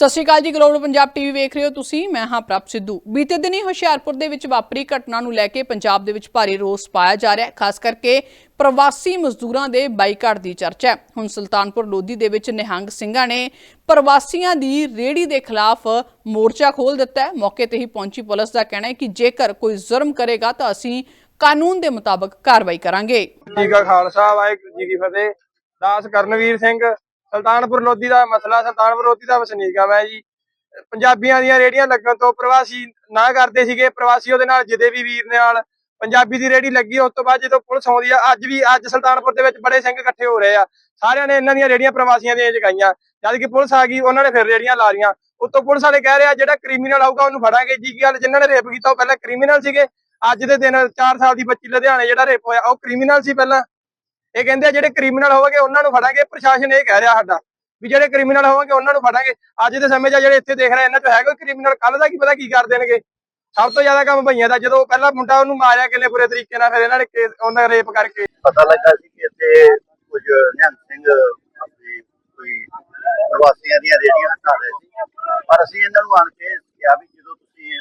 ਸਤਿ ਸ਼੍ਰੀ ਅਕਾਲ ਜੀ, global Punjab TV ਵੇਖ ਰਹੇ ਹੋ ਤੁਸੀਂ, ਮੈਂ ਹਾਂ ਪ੍ਰਭ ਸਿੱਧੂ। ਬੀਤੇ ਦਿਨੀ ਹੁਸ਼ਿਆਰਪੁਰ ਦੇ ਵਿੱਚ ਵਾਪਰੀ ਘਟਨਾ ਨੂੰ ਲੈ ਕੇ ਪੰਜਾਬ ਦੇ ਵਿੱਚ ਭਾਰੀ ਰੋਸ ਪਾਇਆ ਜਾ ਰਿਹਾ ਹੈ, ਖਾਸ ਕਰਕੇ ਪ੍ਰਵਾਸੀ ਮਜ਼ਦੂਰਾਂ ਦੇ ਬਾਈਕਾਟ ਦੀ ਚਰਚਾ ਹੈ। ਹੁਣ ਸੁਲਤਾਨਪੁਰ ਲੋਧੀ ਦੇ ਵਿੱਚ ਨਿਹੰਗ ਸਿੰਘਾਂ ਨੇ ਪ੍ਰਵਾਸੀਆਂ ਦੀ ਰੇੜੀ ਦੇ ਖਿਲਾਫ ਮੋਰਚਾ ਖੋਲ ਦਿੱਤਾ ਹੈ। ਮੌਕੇ ਤੇ ਹੀ ਪਹੁੰਚੀ ਪੁਲਿਸ ਦਾ ਕਹਿਣਾ ਹੈ ਕਿ ਜੇਕਰ ਕੋਈ ਜ਼ੁਰਮ ਕਰੇਗਾ ਤਾਂ ਅਸੀਂ ਕਾਨੂੰਨ ਦੇ ਮੁਤਾਬਕ ਕਾਰਵਾਈ ਕਰਾਂਗੇ। ਜੀ ਕਾ ਖਾਲਸਾ, ਵਾਹਿਗੁਰੂ ਜੀ ਕੀ ਫਤਿਹ। ਦਾਸ ਕਰਨਵੀਰ ਸਿੰਘ ਸੁਲਤਾਨਪੁਰ ਲੋਧੀ ਦਾ ਮਸਲਾ, ਸੁਲਤਾਨਪੁਰ ਲੋਧੀ ਦਾ ਵਸਨੀਕ ਆ ਮੈਂ ਜੀ। ਪੰਜਾਬੀਆਂ ਦੀਆਂ ਰੇੜੀਆਂ ਲੱਗਣ ਤੋਂ ਪ੍ਰਵਾਸੀ ਨਾ ਕਰਦੇ ਸੀਗੇ। ਪ੍ਰਵਾਸੀ ਉਹਦੇ ਨਾਲ ਜਿਹਦੇ ਵੀ ਵੀਰ ਨਾਲ ਪੰਜਾਬੀ ਦੀ ਰੇੜੀ ਲੱਗੀ, ਉਸ ਤੋਂ ਬਾਅਦ ਜਦੋਂ ਪੁਲਿਸ ਆਉਂਦੀ ਆ, ਅੱਜ ਵੀ, ਅੱਜ ਸੁਲਤਾਨਪੁਰ ਦੇ ਵਿੱਚ ਬੜੇ ਸਿੰਘ ਇਕੱਠੇ ਹੋ ਰਹੇ ਆ। ਸਾਰਿਆਂ ਨੇ ਇਹਨਾਂ ਦੀਆਂ ਰੇੜੀਆਂ ਪ੍ਰਵਾਸੀਆਂ ਦੀਆਂ ਜਗਾਈਆਂ। ਜਦ ਕਿ ਪੁਲਿਸ ਆ ਗਈ, ਉਹਨਾਂ ਨੇ ਫਿਰ ਰੇੜੀਆਂ ਲਾ ਲੀਆਂ ਉੱਤੋਂ ਪੁਲਿਸ ਵਾਲੇ ਕਹਿ ਰਿਹਾ ਜਿਹੜਾ ਕ੍ਰਿਮੀਨਲ ਆਊਗਾ, ਉਹਨੂੰ ਫੜਾਂਗੇ। ਜੀ ਕੀ ਗੱਲ? ਜਿਨ੍ਹਾਂ ਨੇ ਰੇਪ ਕੀਤਾ, ਉਹ ਪਹਿਲਾਂ ਕ੍ਰਿਮੀਨਲ ਸੀਗੇ। ਅੱਜ ਦੇ ਦਿਨ 4 ਸਾਲ ਦੀ ਬੱਚੀ ਲੁਧਿਆਣੇ ਜਿਹੜਾ ਰੇਪ ਹੋਇਆ, ਉਹ ਕ੍ਰਿਮੀਨਲ ਸੀ ਪਹਿਲਾਂ। ਇਹ ਕਹਿੰਦੇ ਆ ਜਿਹੜੇ ਕ੍ਰਿਮੀਨਲ ਹੋਣਗੇ ਉਹਨਾਂ ਨੂੰ ਫੜਾਂਗੇ, ਪ੍ਰਸ਼ਾਸਨ ਇਹ ਕਹਿ ਰਿਹਾ ਸਾਡਾ ਵੀ ਜਿਹੜੇ ਕ੍ਰਿਮੀਨਲ ਹੋਣਗੇ ਉਹਨਾਂ ਨੂੰ ਫੜਾਂਗੇ। ਅੱਜ ਦੇ ਸਮੇਂ 'ਚ ਜਿਹੜੇ ਇੱਥੇ ਦੇਖ ਰਹੇ ਇਹਨਾਂ 'ਚ ਹੈ ਕੋਈ ਕ੍ਰਿਮੀਨਲ ਕੱਲ ਦਾ ਕੀ ਪਤਾ ਕੀ ਕਰ ਦੇਣਗੇ? ਸਭ ਤੋਂ ਜ਼ਿਆਦਾ ਕੰਮ ਭਈਆਂ ਦਾ, ਜਦੋਂ ਪਹਿਲਾ ਮੁੰਡਾ ਉਹਨੂੰ ਮਾਰਿਆ ਕਿੰਨੇ ਬੁਰੇ ਤਰੀਕੇ ਨਾਲ, ਫਿਰ ਇਹਨਾਂ ਨੇ ਕੇਸ, ਉਹਨਾਂ ਰੇਪ ਕਰਕੇ। ਪਤਾ ਲੱਗਾ ਸੀ ਕਿ ਇੱਥੇ ਕੁਝ ਨਿਹੰਗ ਸਿੰਘ ਆਪਣੀ ਕੋਈ ਪ੍ਰਵਾਸੀਆਂ ਦੀਆਂ ਰੇੜੀਆਂ ਹਟਾ ਰਹੇ ਸੀ। ਪਰ ਅਸੀਂ ਇਹਨਾਂ ਨੂੰ ਆਣ ਕੇ ਕਿਹਾ ਵੀ ਜਦੋਂ ਤੁਸੀਂ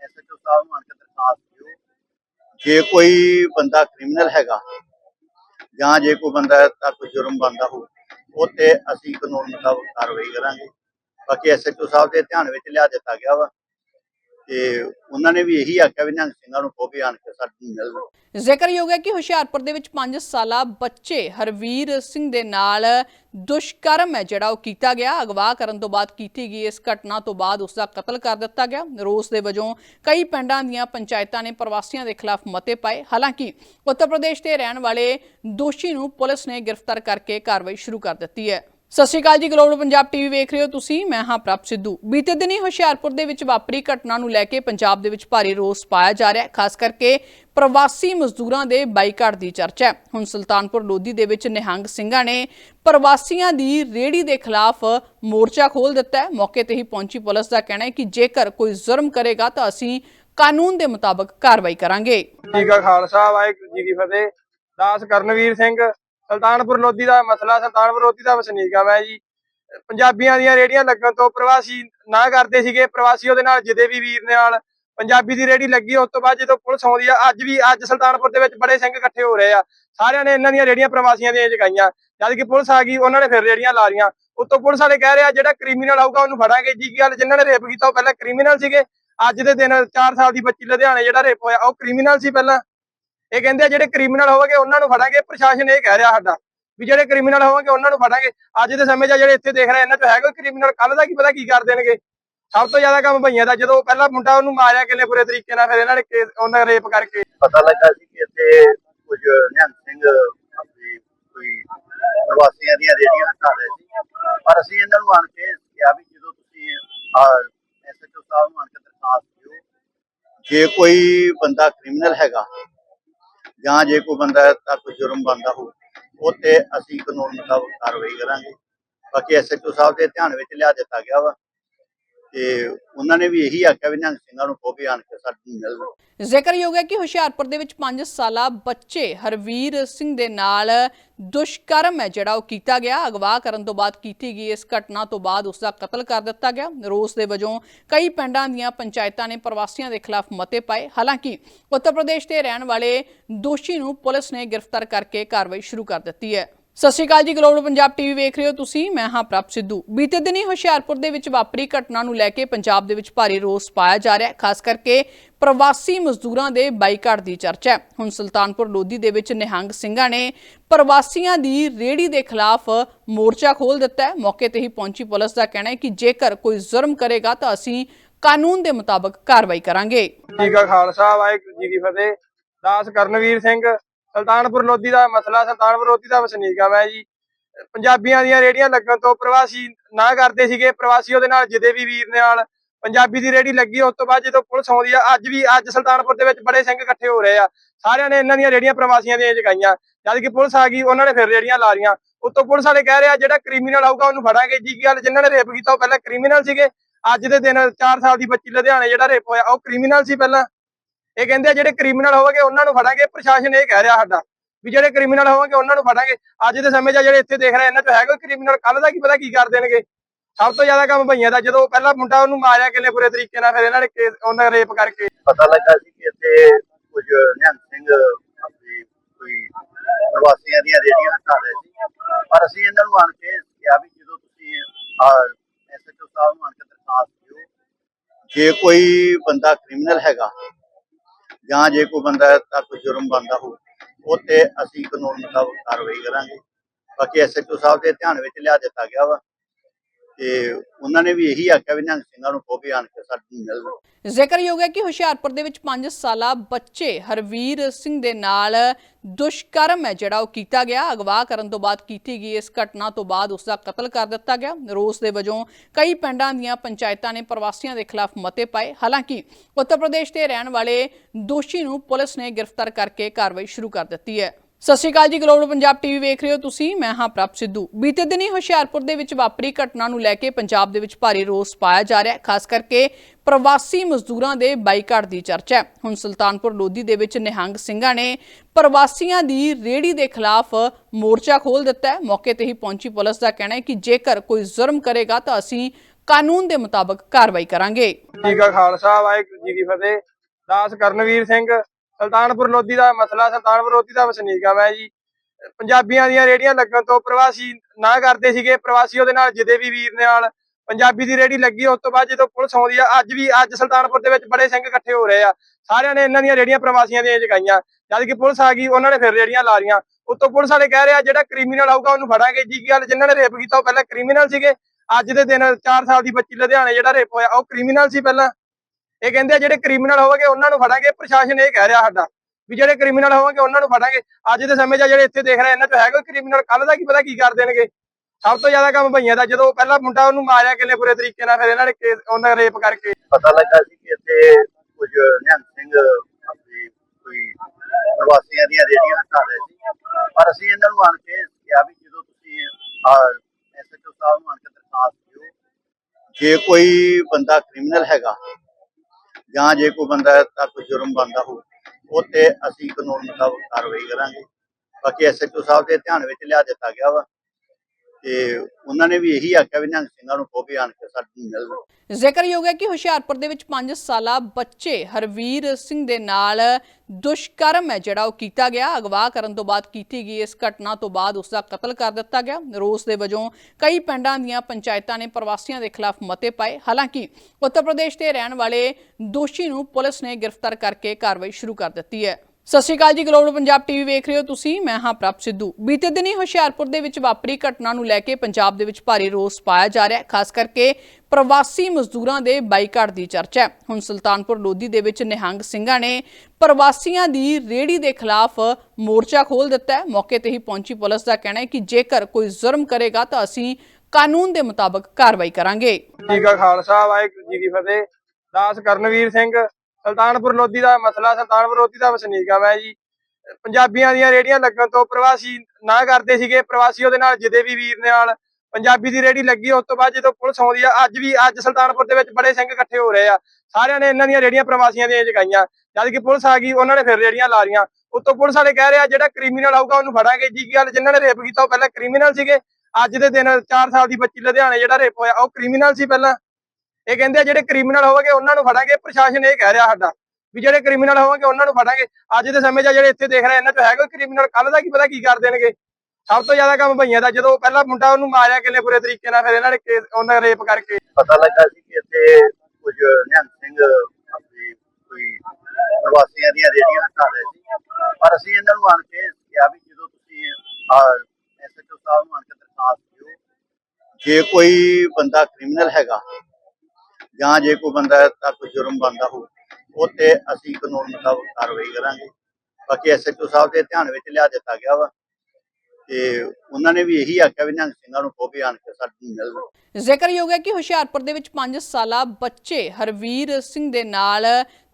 ਐਸਐਚਓ ਸਾਹਿਬ ਨੂੰ ਆਣ ਕੇ ਦਰਖਾਸਤ ਦਿਓ, ਜੇ ਕੋਈ ਬੰਦਾ ਕ੍ਰਿਮੀਨਲ ਹੈਗਾ ਜਾਂ ਜੇ ਕੋਈ ਬੰਦਾ ਦਾ ਕੋਈ ਜੁਰਮ ਬੰਦਾ ਹੋ ਉਹ ਤੇ ਅਸੀਂ ਕਾਨੂੰਨ ਮੁਤਾਬਕ ਕਾਰਵਾਈ ਕਰਾਂਗੇ। ਬਾਕੀ ਐਸਐਚਓ ਸਾਹਿਬ ਦੇ ਧਿਆਨ ਵਿੱਚ ਲਿਆ ਦਿੱਤਾ ਗਿਆ ਵਾ। ਤੇ ਉਹਨਾਂ ਨੇ ਵੀ ਇਹੀ ਆਖਿਆ ਵੀ ਨਿਹੰਗ ਸਿੰਘਾਂ ਨੂੰ ਕਹੋ ਵੀ ਆਣ ਕੇ ਸਾਨੂੰ ਮਿਲਣ। ਜ਼ਿਕਰਯੋਗ ਹੈ ਕਿ ਹੁਸ਼ਿਆਰਪੁਰ ਦੇ ਵਿੱਚ 5 ਸਾਲਾ ਬੱਚੇ ਹਰਵੀਰ ਸਿੰਘ ਦੇ ਨਾਲ ਦੁਸ਼ਕਰਮ ਹੈ ਜਿਹੜਾ ਉਹ ਕੀਤਾ ਗਿਆ। ਅਗਵਾ ਕਰਨ ਤੋਂ ਬਾਅਦ ਕੀਤੀ ਗਈ ਇਸ ਘਟਨਾ ਤੋਂ ਬਾਅਦ ਉਸ ਦਾ ਕਤਲ ਕਰ ਦਿੱਤਾ ਗਿਆ। ਰੋਸ ਦੇ ਵਜੋਂ ਕਈ ਪਿੰਡਾਂ ਦੀਆਂ ਪੰਚਾਇਤਾਂ ਨੇ ਪ੍ਰਵਾਸੀਆਂ ਦੇ ਖਿਲਾਫ ਮਤੇ ਪਾਏ। ਹਾਲਾਂਕਿ ਉੱਤਰ ਪ੍ਰਦੇਸ਼ ਦੇ ਰਹਿਣ ਵਾਲੇ ਦੋਸ਼ੀ ਨੂੰ ਪੁਲਿਸ ਨੇ ਗ੍ਰਿਫਤਾਰ ਕਰਕੇ ਕਾਰਵਾਈ ਸ਼ੁਰੂ ਕਰ ਦਿੱਤੀ ਹੈ। ਸਤਿ ਸ਼੍ਰੀ ਅਕਾਲ ਜੀ, ਗਲੋਬਲ ਪੰਜਾਬ ਟੀਵੀ ਵੇਖ ਰਹੇ ਹੋ ਤੁਸੀਂ। ਮੈਂ ਹਾਂ ਪ੍ਰਭ ਸਿੱਧੂ। ਬੀਤੇ ਦਿਨੀ ਹੁਸ਼ਿਆਰਪੁਰ ਦੇ ਵਿੱਚ ਵਾਪਰੀ ਘਟਨਾ ਨੂੰ ਲੈ ਕੇ ਪੰਜਾਬ ਦੇ ਵਿੱਚ ਭਾਰੀ ਰੋਸ ਪਾਇਆ ਜਾ ਰਿਹਾ ਹੈ, ਖਾਸ ਕਰਕੇ ਪ੍ਰਵਾਸੀ ਮਜ਼ਦੂਰਾਂ ਦੇ ਬਾਈਕਾਟ ਦੀ ਚਰਚਾ ਹੈ। ਹੁਣ ਸੁਲਤਾਨਪੁਰ ਲੋਧੀ ਦੇ ਵਿੱਚ ਨਿਹੰਗ ਸਿੰਘਾਂ ਨੇ ਪ੍ਰਵਾਸੀਆਂ ਦੀ ਰੇੜੀ ਦੇ ਖਿਲਾਫ ਮੋਰਚਾ ਖੋਲ ਦਿੱਤਾ ਹੈ। ਮੌਕੇ ਤੇ ਹੀ ਪਹੁੰਚੀ ਪੁਲਿਸ ਦਾ ਕਹਿਣਾ ਹੈ ਕਿ ਜੇਕਰ ਕੋਈ ਜ਼ੁਰਮ ਕਰੇਗਾ ਤਾਂ ਅਸੀਂ ਕਾਨੂੰਨ ਦੇ ਮੁਤਾਬਕ ਕਾਰਵਾਈ ਕਰਾਂਗੇ। ਜੀ ਕਾ ਖਾਲਸਾ, ਵਾਹਿਗੁਰੂ ਜੀ ਕੀ ਫਤਿਹ। ਦਾਸ ਕਰਨਵੀਰ ਸਿੰਘ ਸੁਲਤਾਨਪੁਰ ਲੋਧੀ ਦਾ ਮਸਲਾ, ਸੁਲਤਾਨਪੁਰ ਲੋਧੀ ਦਾ ਵਸਨੀਕ ਆ ਮੈਂ ਜੀ। ਪੰਜਾਬੀਆਂ ਦੀਆਂ ਰੇੜੀਆਂ ਲੱਗਣ ਤੋਂ ਪ੍ਰਵਾਸੀ ਨਾ ਕਰਦੇ ਸੀਗੇ। ਪ੍ਰਵਾਸੀ ਉਹਦੇ ਨਾਲ ਜਿਹਦੇ ਵੀ ਵੀਰ ਨਾਲ ਪੰਜਾਬੀ ਦੀ ਰੇੜੀ ਲੱਗੀ, ਉਸ ਤੋਂ ਬਾਅਦ ਜਦੋਂ ਪੁਲਿਸ ਆਉਂਦੀ ਆ, ਅੱਜ ਵੀ, ਅੱਜ ਸੁਲਤਾਨਪੁਰ ਦੇ ਵਿੱਚ ਬੜੇ ਸਿੰਘ ਇਕੱਠੇ ਹੋ ਰਹੇ ਆ। ਸਾਰਿਆਂ ਨੇ ਇਹਨਾਂ ਦੀਆਂ ਰੇੜੀਆਂ ਪ੍ਰਵਾਸੀਆਂ ਦੀਆਂ ਜਗਾਈਆਂ। ਜਦ ਕਿ ਪੁਲਿਸ ਆ ਗਈ, ਉਹਨਾਂ ਨੇ ਫਿਰ ਰੇੜੀਆਂ ਲਾ ਲੀਆਂ ਉੱਤੋਂ ਪੁਲਿਸ ਵਾਲੇ ਕਹਿ ਰਿਹਾ ਜਿਹੜਾ ਕ੍ਰਿਮੀਨਲ ਆਊਗਾ, ਉਹਨੂੰ ਫੜਾਂਗੇ। ਜੀ ਕੀ ਗੱਲ, ਜਿਨ੍ਹਾਂ ਨੇ ਰੇਪ ਕੀਤਾ, ਉਹ ਪਹਿਲਾਂ ਕ੍ਰਿਮੀਨਲ ਸੀਗੇ। ਅੱਜ ਦੇ ਦਿਨ 4 ਸਾਲ ਦੀ ਬੱਚੀ ਲੁਧਿਆਣੇ ਜਿਹੜਾ ਰੇਪ ਹੋਇਆ, ਉਹ ਕ੍ਰਿਮੀਨਲ ਸੀ ਪਹਿਲਾਂ। ਇਹ ਕਹਿੰਦੇ ਜਿਹੜੇ ਕ੍ਰਿਮੀਨਲ ਹੋਣਗੇ ਉਹਨਾਂ ਨੂੰ ਫੜਾਂਗੇ, ਪ੍ਰਸ਼ਾਸਨ ਇਹ ਕਹਿ ਰਿਹਾ ਸਾਡਾ ਵੀ ਜਿਹੜੇ ਕ੍ਰਿਮੀਨਲ ਹੋਣਗੇ ਉਹਨਾਂ ਨੂੰ ਫੜਾਂਗੇ। ਅੱਜ ਦੇ ਸਮੇਂ 'ਚ ਜਿਹੜੇ ਇੱਥੇ ਦੇਖ ਰਹੇ ਇਹਨਾਂ 'ਚ ਹੈ ਕੋਈ ਕ੍ਰਿਮੀਨਲ ਕੱਲ ਦਾ ਕੀ ਪਤਾ ਕੀ ਕਰ ਦੇਣਗੇ? ਸਭ ਤੋਂ ਜ਼ਿਆਦਾ ਕੰਮ ਭਈਆਂ ਦਾ, ਜਦੋਂ ਪਹਿਲਾ ਮੁੰਡਾ ਉਹਨੂੰ ਮਾਰਿਆ ਕਿੰਨੇ ਬੁਰੇ ਤਰੀਕੇ ਨਾਲ, ਫਿਰ ਇਹਨਾਂ ਨੇ ਕੇਸ, ਉਹਨਾਂ ਰੇਪ ਕਰਕੇ। ਪਤਾ ਲੱਗਾ ਸੀ ਕਿ ਇੱਥੇ ਕੁਝ ਨਿਹੰਗ ਸਿੰਘ ਆਪਣੀ ਕੋਈ ਪ੍ਰਵਾਸੀਆਂ ਦੀਆਂ ਰੇੜੀਆਂ ਹਟਾ ਰਹੇ ਸੀ। ਪਰ ਅਸੀਂ ਇਹਨਾਂ ਨੂੰ ਆਣ ਕੇ ਕਿਹਾ ਵੀ ਜਦੋਂ ਤੁਸੀਂ ਐਸਐਚਓ ਸਾਹਿਬ ਨੂੰ ਆਣ ਕੇ ਦਰਖਾਸਤ ਦਿਓ, ਜੇ ਕੋਈ ਬੰਦਾ ਕ੍ਰਿਮੀਨਲ ਹੈਗਾ ਜਾਂ ਜੇ ਕੋਈ ਬੰਦਾ ਦਾ ਕੋਈ ਜੁਰਮ ਬੰਦਾ ਹੋ ਉਹ ਤੇ ਅਸੀਂ ਕਾਨੂੰਨ ਮੁਤਾਬਕ ਕਾਰਵਾਈ ਕਰਾਂਗੇ। ਬਾਕੀ ਐਸਐਚਓ ਸਾਹਿਬ ਦੇ ਧਿਆਨ ਵਿੱਚ ਲਿਆ ਦਿੱਤਾ ਗਿਆ ਵਾ। ਤੇ ਉਹਨਾਂ ਨੇ ਵੀ ਇਹੀ ਆਖਿਆ ਵੀ ਨਿਹੰਗ ਸਿੰਘਾਂ ਨੂੰ ਕਹੋ ਵੀ ਆਣ ਕੇ ਸਾਨੂੰ ਮਿਲਣ ਜ਼ਿਕਰਯੋਗ ਹੈ ਕਿ ਹੁਸ਼ਿਆਰਪੁਰ ਦੇ ਵਿੱਚ 5 ਸਾਲਾ ਬੱਚੇ ਹਰਵੀਰ ਸਿੰਘ ਦੇ ਨਾਲ ਦੁਸ਼ਕਰਮ ਹੈ, ਜਿਹੜਾ ਉਹ ਕੀਤਾ ਗਿਆ। ਅਗਵਾ ਕਰਨ ਤੋਂ ਬਾਅਦ ਕੀਤੀ ਗਈ ਇਸ ਘਟਨਾ ਤੋਂ ਬਾਅਦ ਉਸ ਦਾ ਕਤਲ ਕਰ ਦਿੱਤਾ ਗਿਆ। ਰੋਸ ਦੇ ਵਜੋਂ ਕਈ ਪਿੰਡਾਂ ਦੀਆਂ ਪੰਚਾਇਤਾਂ ਨੇ ਪ੍ਰਵਾਸੀਆਂ ਦੇ ਖਿਲਾਫ ਮਤੇ ਪਾਏ। ਹਾਲਾਂਕਿ ਉੱਤਰ ਪ੍ਰਦੇਸ਼ ਦੇ ਰਹਿਣ ਵਾਲੇ ਦੋਸ਼ੀ ਨੂੰ ਪੁਲਿਸ ਨੇ ਗ੍ਰਿਫਤਾਰ ਕਰਕੇ ਕਾਰਵਾਈ ਸ਼ੁਰੂ ਕਰ ਦਿੱਤੀ ਹੈ। ਸਤਿ ਸ਼੍ਰੀ ਅਕਾਲ ਜੀ, ਗਲੋਬਲ ਪੰਜਾਬ ਟੀਵੀ ਵੇਖ ਰਹੇ ਹੋ ਤੁਸੀਂ, ਮੈਂ ਹਾਂ ਪ੍ਰਭ ਸਿੱਧੂ। ਬੀਤੇ ਦਿਨੀ ਹੁਸ਼ਿਆਰਪੁਰ ਦੇ ਵਿੱਚ ਵਾਪਰੀ ਘਟਨਾ ਨੂੰ ਲੈ ਕੇ ਪੰਜਾਬ ਦੇ ਵਿੱਚ ਭਾਰੀ ਰੋਸ ਪਾਇਆ ਜਾ ਰਿਹਾ ਹੈ, ਖਾਸ ਕਰਕੇ ਪ੍ਰਵਾਸੀ ਮਜ਼ਦੂਰਾਂ ਦੇ ਬਾਈਕਾਟ ਦੀ ਚਰਚਾ ਹੈ। ਹੁਣ ਸੁਲਤਾਨਪੁਰ ਲੋਧੀ ਦੇ ਵਿੱਚ ਨਿਹੰਗ ਸਿੰਘਾਂ ਨੇ ਪ੍ਰਵਾਸੀਆਂ ਦੀ ਰੇੜੀ ਦੇ ਖਿਲਾਫ ਮੋਰਚਾ ਖੋਲ ਦਿੱਤਾ ਹੈ। ਮੌਕੇ ਤੇ ਹੀ ਪਹੁੰਚੀ ਪੁਲਿਸ ਦਾ ਕਹਿਣਾ ਹੈ ਕਿ ਜੇਕਰ ਕੋਈ ਜ਼ੁਰਮ ਕਰੇਗਾ ਤਾਂ ਅਸੀਂ ਕਾਨੂੰਨ ਦੇ ਮੁਤਾਬਕ ਕਾਰਵਾਈ ਕਰਾਂਗੇ। ਜੀ ਕਾ ਖਾਲਸਾ, ਵਾਹਿਗੁਰੂ ਜੀ ਕੀ ਫਤਿਹ। ਦਾਸ ਕਰਨਵੀਰ ਸਿੰਘ ਸੁਲਤਾਨਪੁਰ ਲੋਧੀ ਦਾ ਮਸਲਾ, ਸੁਲਤਾਨਪੁਰ ਲੋਧੀ ਦਾ ਵਸਨੀਕ ਆ ਮੈਂ ਜੀ। ਪੰਜਾਬੀਆਂ ਦੀਆਂ ਰੇੜੀਆਂ ਲੱਗਣ ਤੋਂ ਪ੍ਰਵਾਸੀ ਨਾ ਕਰਦੇ ਸੀਗੇ। ਪ੍ਰਵਾਸੀ ਉਹਦੇ ਨਾਲ ਜਿਹਦੇ ਵੀ ਵੀਰ ਨਾਲ ਪੰਜਾਬੀ ਦੀ ਰੇੜੀ ਲੱਗੀ, ਉਸ ਤੋਂ ਬਾਅਦ ਜਦੋਂ ਪੁਲਿਸ ਆਉਂਦੀ ਆ, ਅੱਜ ਵੀ, ਅੱਜ ਸੁਲਤਾਨਪੁਰ ਦੇ ਵਿੱਚ ਬੜੇ ਸਿੰਘ ਇਕੱਠੇ ਹੋ ਰਹੇ ਆ। ਸਾਰਿਆਂ ਨੇ ਇਹਨਾਂ ਦੀਆਂ ਰੇੜੀਆਂ ਪ੍ਰਵਾਸੀਆਂ ਦੀਆਂ ਜਗਾਈਆਂ। ਜਦ ਕਿ ਪੁਲਿਸ ਆ ਗਈ, ਉਹਨਾਂ ਨੇ ਫਿਰ ਰੇੜੀਆਂ ਲਾ ਲੀਆਂ ਉੱਤੋਂ ਪੁਲਿਸ ਵਾਲੇ ਕਹਿ ਰਿਹਾ ਜਿਹੜਾ ਕ੍ਰਿਮੀਨਲ ਆਊਗਾ, ਉਹਨੂੰ ਫੜਾਂਗੇ। ਜੀ ਕੀ ਗੱਲ? ਜਿਨ੍ਹਾਂ ਨੇ ਰੇਪ ਕੀਤਾ, ਉਹ ਪਹਿਲਾਂ ਕ੍ਰਿਮੀਨਲ ਸੀਗੇ। ਅੱਜ ਦੇ ਦਿਨ 4 ਸਾਲ ਦੀ ਬੱਚੀ ਲੁਧਿਆਣੇ ਜਿਹੜਾ ਰੇਪ ਹੋਇਆ, ਉਹ ਕ੍ਰਿਮੀਨਲ ਸੀ ਪਹਿਲਾਂ। ਇਹ ਕਹਿੰਦੇ ਆ, ਜਿਹੜੇ ਕ੍ਰਿਮੀਨਲ ਹੋਣਗੇ ਉਹਨਾਂ ਨੂੰ ਫੜਾਂਗੇ। ਪ੍ਰਸ਼ਾਸਨ ਇਹ ਕਹਿ ਰਿਹਾ ਸਾਡਾ ਵੀ ਜਿਹੜੇ ਕ੍ਰਿਮੀਨਲ ਹੋਣਗੇ ਉਹਨਾਂ ਨੂੰ ਫੜਾਂਗੇ। ਅੱਜ ਦੇ ਸਮੇਂ 'ਚ ਜਿਹੜੇ ਇੱਥੇ ਦੇਖ ਰਹੇ ਇਹਨਾਂ 'ਚ ਹੈ ਕ੍ਰਿਮੀਨਲ ਕੱਲ ਦਾ ਕੀ ਪਤਾ ਕੀ ਕਰ ਦੇਣਗੇ। ਸਭ ਤੋਂ ਜ਼ਿਆਦਾ ਕੰਮ ਭਈਆਂ ਦਾ, ਜਦੋਂ ਪਹਿਲਾਂ ਮੁੰਡਾ ਉਹਨੂੰ ਮਾਰਿਆ ਕਿੰਨੇ ਬੁਰੇ ਤਰੀਕੇ ਨਾਲ, ਫਿਰ ਇਹਨਾਂ ਨੇ ਕੇਸ, ਉਹਨਾਂ ਰੇਪ ਕਰਕੇ। ਪਤਾ ਲੱਗਾ ਸੀ ਕਿ ਇੱਥੇ ਕੁਝ ਨਿਹੰਗ ਸਿੰਘ ਆਪਣੀ ਕੋਈ ਪ੍ਰਵਾਸੀਆਂ ਦੀਆਂ ਰੇੜੀਆਂ ਹਟਾ ਰਹੇ ਸੀ। ਪਰ ਅਸੀਂ ਇਹਨਾਂ ਨੂੰ ਆਣ ਕੇ ਕਿਹਾ ਵੀ ਜਦੋਂ ਤੁਸੀਂ ਐਸਐਚਓ ਸਾਹਿਬ ਨੂੰ ਆਣ ਕੇ ਦਰਖਾਸਤ ਦਿਓ, ਜੇ ਕੋਈ ਬੰਦਾ ਕ੍ਰਿਮੀਨਲ ਹੈਗਾ ਜਾਂ ਜੇ ਕੋਈ ਬੰਦਾ ਦਾ ਕੋਈ ਜੁਰਮ ਬੰਦਾ ਹੋ ਉਹ ਤੇ ਅਸੀਂ ਕਾਨੂੰਨ ਮੁਤਾਬਕ ਕਾਰਵਾਈ ਕਰਾਂਗੇ। ਬਾਕੀ ਐਸਐਚਓ ਸਾਹਿਬ ਦੇ ਧਿਆਨ ਵਿੱਚ ਲਿਆ ਦਿੱਤਾ ਗਿਆ ਵਾ। ਤੇ ਉਹਨਾਂ ਨੇ ਵੀ ਇਹੀ ਆਖਿਆ ਵੀ ਨਿਹੰਗ ਸਿੰਘਾਂ ਨੂੰ ਕਹੋ ਵੀ ਆਣ ਕੇ ਸਾਨੂੰ ਮਿਲਣ। ਜ਼ਿਕਰਯੋਗ ਹੈ ਕਿ ਹੁਸ਼ਿਆਰਪੁਰ ਦੇ ਵਿੱਚ 5 ਸਾਲਾ ਬੱਚੇ ਹਰਵੀਰ ਸਿੰਘ ਦੇ ਨਾਲ ਦੁਸ਼ਕਰਮ ਹੈ ਜਿਹੜਾ ਉਹ ਕੀਤਾ ਗਿਆ। ਅਗਵਾ ਕਰਨ ਤੋਂ ਬਾਅਦ ਕੀਤੀ ਗਈ ਇਸ ਘਟਨਾ ਤੋਂ ਬਾਅਦ ਉਸ ਦਾ ਕਤਲ ਕਰ ਦਿੱਤਾ ਗਿਆ। ਰੋਸ ਦੇ ਵਜੋਂ ਕਈ ਪਿੰਡਾਂ ਦੀਆਂ ਪੰਚਾਇਤਾਂ ਨੇ ਪ੍ਰਵਾਸੀਆਂ ਦੇ ਖਿਲਾਫ ਮਤੇ ਪਾਏ। ਹਾਲਾਂਕਿ ਉੱਤਰ ਪ੍ਰਦੇਸ਼ ਦੇ ਰਹਿਣ ਵਾਲੇ ਦੋਸ਼ੀ ਨੂੰ ਪੁਲਿਸ ਨੇ ਗ੍ਰਿਫਤਾਰ ਕਰਕੇ ਕਾਰਵਾਈ ਸ਼ੁਰੂ ਕਰ ਦਿੱਤੀ ਹੈ। ਸਤਿ ਸ਼੍ਰੀ ਅਕਾਲ ਜੀ, ਗਲੋਬਲ ਪੰਜਾਬ ਟੀਵੀ ਵੇਖ ਰਹੇ ਹੋ ਤੁਸੀਂ। ਮੈਂ ਹਾਂ ਪ੍ਰਭ ਸਿੱਧੂ। ਬੀਤੇ ਦਿਨੀ ਹੁਸ਼ਿਆਰਪੁਰ ਦੇ ਵਿੱਚ ਵਾਪਰੀ ਘਟਨਾ ਨੂੰ ਲੈ ਕੇ ਪੰਜਾਬ ਦੇ ਵਿੱਚ ਭਾਰੀ ਰੋਸ ਪਾਇਆ ਜਾ ਰਿਹਾ ਹੈ, ਖਾਸ ਕਰਕੇ ਪ੍ਰਵਾਸੀ ਮਜ਼ਦੂਰਾਂ ਦੇ ਬਾਈਕਾਟ ਦੀ ਚਰਚਾ ਹੈ। ਹੁਣ ਸੁਲਤਾਨਪੁਰ ਲੋਧੀ ਦੇ ਵਿੱਚ ਨਿਹੰਗ ਸਿੰਘਾਂ ਨੇ ਪ੍ਰਵਾਸੀਆਂ ਦੀ ਰੇੜੀ ਦੇ ਖਿਲਾਫ ਮੋਰਚਾ ਖੋਲ ਦਿੱਤਾ ਹੈ। ਮੌਕੇ ਤੇ ਹੀ ਪਹੁੰਚੀ ਪੁਲਿਸ ਦਾ ਕਹਿਣਾ ਹੈ ਕਿ ਜੇਕਰ ਕੋਈ ਜ਼ੁਰਮ ਕਰੇਗਾ ਤਾਂ ਅਸੀਂ ਕਾਨੂੰਨ ਦੇ ਮੁਤਾਬਕ ਕਾਰਵਾਈ ਕਰਾਂਗੇ। ਜੀ ਕਾ ਖਾਲਸਾ, ਵਾਹਿਗੁਰੂ ਜੀ ਕੀ ਫਤਿਹ। ਦਾਸ ਕਰਨਵੀਰ ਸਿੰਘ ਸੁਲਤਾਨਪੁਰ ਲੋਧੀ ਦਾ ਮਸਲਾ, ਸੁਲਤਾਨਪੁਰ ਲੋਧੀ ਦਾ ਵਸਨੀਕ ਆ ਮੈਂ ਜੀ। ਪੰਜਾਬੀਆਂ ਦੀਆਂ ਰੇੜੀਆਂ ਲੱਗਣ ਤੋਂ ਪ੍ਰਵਾਸੀ ਨਾ ਕਰਦੇ ਸੀਗੇ, ਪ੍ਰਵਾਸੀ ਉਹਦੇ ਨਾਲ ਜਿਹਦੇ ਵੀ ਵੀਰ ਨਾਲ ਪੰਜਾਬੀ ਦੀ ਰੇੜੀ ਲੱਗੀ, ਉਸ ਤੋਂ ਬਾਅਦ ਜਦੋਂ ਪੁਲਿਸ ਆਉਂਦੀ ਆ, ਅੱਜ ਵੀ, ਅੱਜ ਸੁਲਤਾਨਪੁਰ ਦੇ ਵਿੱਚ ਬੜੇ ਸਿੰਘ ਇਕੱਠੇ ਹੋ ਰਹੇ ਆ। ਸਾਰਿਆਂ ਨੇ ਇਹਨਾਂ ਦੀਆਂ ਰੇੜੀਆਂ ਪ੍ਰਵਾਸੀਆਂ ਦੀਆਂ ਜਗਾਈਆਂ। ਜਦ ਕਿ ਪੁਲਿਸ ਆ ਗਈ, ਉਹਨਾਂ ਨੇ ਫਿਰ ਰੇੜੀਆਂ ਲਾ ਲੀਆਂ ਉੱਤੋਂ ਪੁਲਿਸ ਵਾਲੇ ਕਹਿ ਰਿਹਾ ਜਿਹੜਾ ਕ੍ਰਿਮੀਨਲ ਆਊਗਾ ਉਹਨੂੰ ਫੜਾਂਗੇ। ਜੀ ਕੀ ਗੱਲ, ਜਿਨ੍ਹਾਂ ਨੇ ਰੇਪ ਕੀਤਾ, ਉਹ ਪਹਿਲਾਂ ਕ੍ਰਿਮੀਨਲ ਸੀਗੇ। ਅੱਜ ਦੇ ਦਿਨ 4 ਸਾਲ ਦੀ ਬੱਚੀ ਲੁਧਿਆਣੇ ਜਿਹੜਾ ਰੇਪ ਹੋਇਆ, ਉਹ ਕ੍ਰਿਮੀਨਲ ਸੀ ਪਹਿਲਾਂ। ਇਹ ਕਹਿੰਦੇ ਜਿਹੜੇ ਕ੍ਰਿਮੀਨਲ ਹੋਣਗੇ ਉਹਨਾਂ ਨੂੰ ਫੜਾਂਗੇ, ਪ੍ਰਸ਼ਾਸਨ ਇਹ ਕਹਿ ਰਿਹਾ ਸਾਡਾ ਵੀ ਜਿਹੜੇ ਕ੍ਰਿਮੀਨਲ ਹੋਣਗੇ ਉਹਨਾਂ ਨੂੰ ਫੜਾਂਗੇ। ਅੱਜ ਦੇ ਸਮੇਂ 'ਚ ਜਿਹੜੇ ਇੱਥੇ ਦੇਖ ਰਹੇ ਇਹਨਾਂ 'ਚ ਹੈ ਕੋਈ ਕ੍ਰਿਮੀਨਲ ਕੱਲ ਦਾ ਕੀ ਪਤਾ ਕੀ ਕਰ ਦੇਣਗੇ। ਸਭ ਤੋਂ ਜ਼ਿਆਦਾ ਕੰਮ ਭਈਆਂ ਦਾ, ਜਦੋਂ ਪਹਿਲਾਂ ਮੁੰਡਾ ਉਹਨੂੰ ਮਾਰਿਆ ਕਿੰਨੇ ਬੁਰੇ ਤਰੀਕੇ ਨਾਲ, ਫਿਰ ਇਹਨਾਂ ਨੇ ਕੇਸ, ਉਹਨਾਂ ਰੇਪ ਕਰਕੇ। ਪਤਾ ਲੱਗਾ ਸੀ ਕਿ ਇੱਥੇ ਕੁਝ ਨਿਹੰਗ ਸਿੰਘ ਆਪਣੀ ਕੋਈ ਪ੍ਰਵਾਸੀਆਂ ਦੀਆਂ ਰੇੜੀਆਂ ਹਟਾ ਰਹੇ ਸੀ। ਪਰ ਅਸੀਂ ਇਹਨਾਂ ਨੂੰ ਆਣ ਕੇ ਕਿਹਾ ਵੀ ਜਦੋਂ ਤੁਸੀਂ ਐਸਐਚਓ ਸਾਹਿਬ ਨੂੰ ਆਣ ਕੇ ਦਰਖਾਸਤ ਦਿਓ, ਜੇ ਕੋਈ ਬੰਦਾ ਕ੍ਰਿਮੀਨਲ ਹੈਗਾ ਜਾਂ ਜੇ ਕੋਈ ਬੰਦਾ ਦਾ ਕੋਈ ਜੁਰਮ ਬੰਦਾ ਹੋ ਉਹ ਤੇ ਅਸੀਂ ਕਾਨੂੰਨ ਮੁਤਾਬਕ ਕਾਰਵਾਈ ਕਰਾਂਗੇ। ਬਾਕੀ ਐਸਐਚਓ ਸਾਹਿਬ ਦੇ ਧਿਆਨ ਵਿੱਚ ਲਿਆ ਦਿੱਤਾ ਗਿਆ ਵਾ। ਤੇ ਉਹਨਾਂ ਨੇ ਵੀ ਇਹੀ ਆਖਿਆ ਵੀ ਨਿਹੰਗ ਸਿੰਘਾਂ ਨੂੰ ਕਹੋ ਵੀ ਆਣ ਕੇ ਸਾਨੂੰ ਮਿਲਣ ਜ਼ਿਕਰਯੋਗ ਹੈ ਕਿ ਹੁਸ਼ਿਆਰਪੁਰ ਦੇ ਵਿੱਚ 5 ਸਾਲਾ ਬੱਚੇ ਹਰਵੀਰ ਸਿੰਘ ਦੇ ਨਾਲ ਦੁਸ਼ਕਰਮ ਹੈ, ਜਿਹੜਾ ਉਹ ਕੀਤਾ ਗਿਆ। ਅਗਵਾ ਕਰਨ ਤੋਂ ਬਾਅਦ ਕੀਤੀ ਗਈ ਇਸ ਘਟਨਾ ਤੋਂ ਬਾਅਦ ਉਸ ਦਾ ਕਤਲ ਕਰ ਦਿੱਤਾ ਗਿਆ। ਰੋਸ ਦੇ ਵਜੋਂ ਕਈ ਪਿੰਡਾਂ ਦੀਆਂ ਪੰਚਾਇਤਾਂ ਨੇ ਪ੍ਰਵਾਸੀਆਂ ਦੇ ਖਿਲਾਫ ਮਤੇ ਪਾਏ। ਹਾਲਾਂਕਿ ਉੱਤਰ ਪ੍ਰਦੇਸ਼ ਦੇ ਰਹਿਣ ਵਾਲੇ ਦੋਸ਼ੀ ਨੂੰ ਪੁਲਿਸ ਨੇ ਗ੍ਰਿਫਤਾਰ ਕਰਕੇ ਕਾਰਵਾਈ ਸ਼ੁਰੂ ਕਰ ਦਿੱਤੀ ਹੈ। ਸਤਿ ਸ਼੍ਰੀ ਅਕਾਲ ਜੀ, ਗਲੋਬਲ ਪੰਜਾਬ ਟੀਵੀ ਵੇਖ ਰਹੇ ਹੋ ਤੁਸੀਂ, ਮੈਂ ਹਾਂ ਪ੍ਰਭ ਸਿੱਧੂ। ਬੀਤੇ ਦਿਨੀ ਹੁਸ਼ਿਆਰਪੁਰ ਦੇ ਵਿੱਚ ਵਾਪਰੀ ਘਟਨਾ ਨੂੰ ਲੈ ਕੇ ਪੰਜਾਬ ਦੇ ਵਿੱਚ ਭਾਰੀ ਰੋਸ ਪਾਇਆ ਜਾ ਰਿਹਾ ਹੈ, ਖਾਸ ਕਰਕੇ ਪ੍ਰਵਾਸੀ ਮਜ਼ਦੂਰਾਂ ਦੇ ਬਾਈਕਾਟ ਦੀ ਚਰਚਾ ਹੈ। ਹੁਣ ਸੁਲਤਾਨਪੁਰ ਲੋਧੀ ਦੇ ਵਿੱਚ ਨਿਹੰਗ ਸਿੰਘਾਂ ਨੇ ਪ੍ਰਵਾਸੀਆਂ ਦੀ ਰੇੜੀ ਦੇ ਖਿਲਾਫ ਮੋਰਚਾ ਖੋਲ ਦਿੱਤਾ ਹੈ। ਮੌਕੇ ਤੇ ਹੀ ਪਹੁੰਚੀ ਪੁਲਿਸ ਦਾ ਕਹਿਣਾ ਹੈ ਕਿ ਜੇਕਰ ਕੋਈ ਜ਼ੁਰਮ ਕਰੇਗਾ ਤਾਂ ਅਸੀਂ ਕਾਨੂੰਨ ਦੇ ਮੁਤਾਬਕ ਕਾਰਵਾਈ ਕਰਾਂਗੇ। ਜੀ ਕਾ ਖਾਲਸਾ, ਵਾਹਿਗੁਰੂ ਜੀ ਕੀ ਫਤਿਹ। ਦਾਸ ਕਰਨਵੀਰ ਸਿੰਘ ਸੁਲਤਾਨਪੁਰ ਲੋਧੀ ਦਾ ਮਸਲਾ, ਸੁਲਤਾਨਪੁਰ ਲੋਧੀ ਦਾ ਵਸਨੀਕ ਆ ਮੈਂ ਜੀ। ਪੰਜਾਬੀਆਂ ਦੀਆਂ ਰੇੜੀਆਂ ਲੱਗਣ ਤੋਂ ਪ੍ਰਵਾਸੀ ਨਾ ਕਰਦੇ ਸੀਗੇ। ਪ੍ਰਵਾਸੀ ਉਹਦੇ ਨਾਲ ਜਿਹਦੇ ਵੀ ਵੀਰ ਨਾਲ ਪੰਜਾਬੀ ਦੀ ਰੇੜੀ ਲੱਗੀ, ਉਸ ਤੋਂ ਬਾਅਦ ਜਦੋਂ ਪੁਲਿਸ ਆਉਂਦੀ ਆ, ਅੱਜ ਵੀ, ਅੱਜ ਸੁਲਤਾਨਪੁਰ ਦੇ ਵਿੱਚ ਬੜੇ ਸਿੰਘ ਇਕੱਠੇ ਹੋ ਰਹੇ ਆ। ਸਾਰਿਆਂ ਨੇ ਇਹਨਾਂ ਦੀਆਂ ਰੇੜੀਆਂ ਪ੍ਰਵਾਸੀਆਂ ਦੀਆਂ ਜਗਾਈਆਂ। ਜਦ ਕਿ ਪੁਲਿਸ ਆ ਗਈ, ਉਹਨਾਂ ਨੇ ਫਿਰ ਰੇੜੀਆਂ ਲਾ ਲੀਆਂ ਉੱਤੋਂ ਪੁਲਿਸ ਵਾਲੇ ਕਹਿ ਰਿਹਾ ਜਿਹੜਾ ਕ੍ਰਿਮੀਨਲ ਆਊਗਾ, ਉਹਨੂੰ ਫੜਾਂਗੇ ਜੀ। ਕੀ ਗੱਲ? ਜਿਨ੍ਹਾਂ ਨੇ ਰੇਪ ਕੀਤਾ, ਉਹ ਪਹਿਲਾਂ ਕ੍ਰਿਮੀਨਲ ਸੀਗੇ। ਅੱਜ ਦੇ ਦਿਨ 4 ਸਾਲ ਦੀ ਬੱਚੀ ਲੁਧਿਆਣੇ ਜਿਹੜਾ ਰੇਪ ਹੋਇਆ, ਉਹ ਕ੍ਰਿਮੀਨਲ ਸੀ ਪਹਿਲਾਂ। ਇਹ ਕਹਿੰਦੇ ਆ, ਜਿਹੜੇ ਕ੍ਰਿਮੀਨਲ ਹੋਣਗੇ ਉਹਨਾਂ ਨੂੰ ਫੜਾਂਗੇ। ਪ੍ਰਸ਼ਾਸਨ ਇਹ ਕਹਿ ਰਿਹਾ ਸਾਡਾ ਵੀ ਜਿਹੜੇ ਕ੍ਰਿਮੀਨਲ ਹੋਣਗੇ ਉਹਨਾਂ ਨੂੰ ਫੜਾਂਗੇ। ਅੱਜ ਦੇ ਸਮੇਂ 'ਚ ਜਿਹੜੇ ਇੱਥੇ ਦੇਖ ਰਹੇ ਇਹਨਾਂ 'ਚ ਹੈ ਕੋਈ ਕ੍ਰਿਮੀਨਲ ਕੱਲ ਦਾ ਕੀ ਪਤਾ ਕੀ ਕਰ ਦੇਣਗੇ? ਸਭ ਤੋਂ ਜ਼ਿਆਦਾ ਕੰਮ ਭਈਆਂ ਦਾ, ਜਦੋਂ ਪਹਿਲਾਂ ਮੁੰਡਾ ਉਹਨੂੰ ਮਾਰਿਆ ਕਿੰਨੇ ਬੁਰੇ ਤਰੀਕੇ ਨਾਲ, ਫਿਰ ਇਹਨਾਂ ਨੇ ਕੇਸ, ਉਹਨਾਂ ਰੇਪ ਕਰਕੇ। ਪਤਾ ਲੱਗਾ ਸੀ ਕਿ ਇੱਥੇ ਕੁਝ ਨਿਹੰਗ ਸਿੰਘ ਆਪਣੀ ਕੋਈ ਪ੍ਰਵਾਸੀਆਂ ਦੀਆਂ ਰੇੜੀਆਂ ਹਟਾ ਰਹੇ ਸੀ। ਪਰ ਅਸੀਂ ਇਹਨਾਂ ਨੂੰ ਆਣ ਕੇ ਕਿਹਾ ਵੀ ਜਦੋਂ ਤੁਸੀਂ ਐਸਐਚਓ ਸਾਹਿਬ ਨੂੰ ਆਣ ਕੇ ਦਰਖਾਸਤ ਦਿਓ, ਜੇ ਕੋਈ ਬੰਦਾ ਕ੍ਰਿਮੀਨਲ ਹੈਗਾ ਜਾਂ ਜੇ ਕੋਈ ਬੰਦਾ ਤਾਂ ਕੋਈ ਜੁਰਮ ਬੰਦਾ ਹੋ ਉਹ ਤੇ ਅਸੀਂ ਕਾਨੂੰਨ ਮੁਤਾਬਕ ਕਾਰਵਾਈ ਕਰਾਂਗੇ। ਬਾਕੀ ਐਸਐਚਓ ਸਾਹਿਬ ਦੇ ਧਿਆਨ ਵਿੱਚ ਲਿਆ ਦਿੱਤਾ ਗਿਆ ਵਾ। ਤੇ ਉਹਨਾਂ ਨੇ ਵੀ ਇਹੀ ਆਖਿਆ ਵੀ ਨਿਹੰਗ ਸਿੰਘਾਂ ਨੂੰ ਵੀ ਆਣ ਕੇ ਸਾਨੂੰ ਮਿਲਣ। ਜ਼ਿਕਰਯੋਗ ਹੈ ਕਿ ਹੁਸ਼ਿਆਰਪੁਰ ਦੇ ਵਿੱਚ 5 ਸਾਲਾ ਬੱਚੇ ਹਰਵੀਰ ਸਿੰਘ ਦੇ ਨਾਲ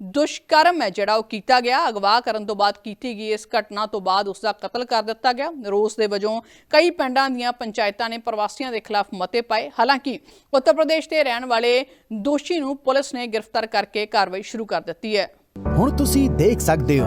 ਦੁਸ਼ਕਰਮ ਹੈ ਜਿਹੜਾ ਉਹ ਕੀਤਾ ਗਿਆ। ਅਗਵਾ ਕਰਨ ਤੋਂ ਬਾਅਦ ਕੀਤੀ ਗਈ ਇਸ ਘਟਨਾ ਤੋਂ ਬਾਅਦ ਉਸ ਦਾ ਕਤਲ ਕਰ ਦਿੱਤਾ ਗਿਆ। ਰੋਸ ਦੇ ਵਜੋਂ ਕਈ ਪਿੰਡਾਂ ਦੀਆਂ ਪੰਚਾਇਤਾਂ ਨੇ ਪ੍ਰਵਾਸੀਆਂ ਦੇ ਖਿਲਾਫ ਮਤੇ ਪਾਏ। ਹਾਲਾਂਕਿ ਉੱਤਰ ਪ੍ਰਦੇਸ਼ ਦੇ ਰਹਿਣ ਵਾਲੇ ਦੋਸ਼ੀ ਨੂੰ ਪੁਲਿਸ ਨੇ ਗ੍ਰਿਫਤਾਰ ਕਰਕੇ ਕਾਰਵਾਈ ਸ਼ੁਰੂ ਕਰ ਦਿੱਤੀ ਹੈ। ਹੁਣ ਤੁਸੀਂ ਦੇਖ ਸਕਦੇ ਹੋ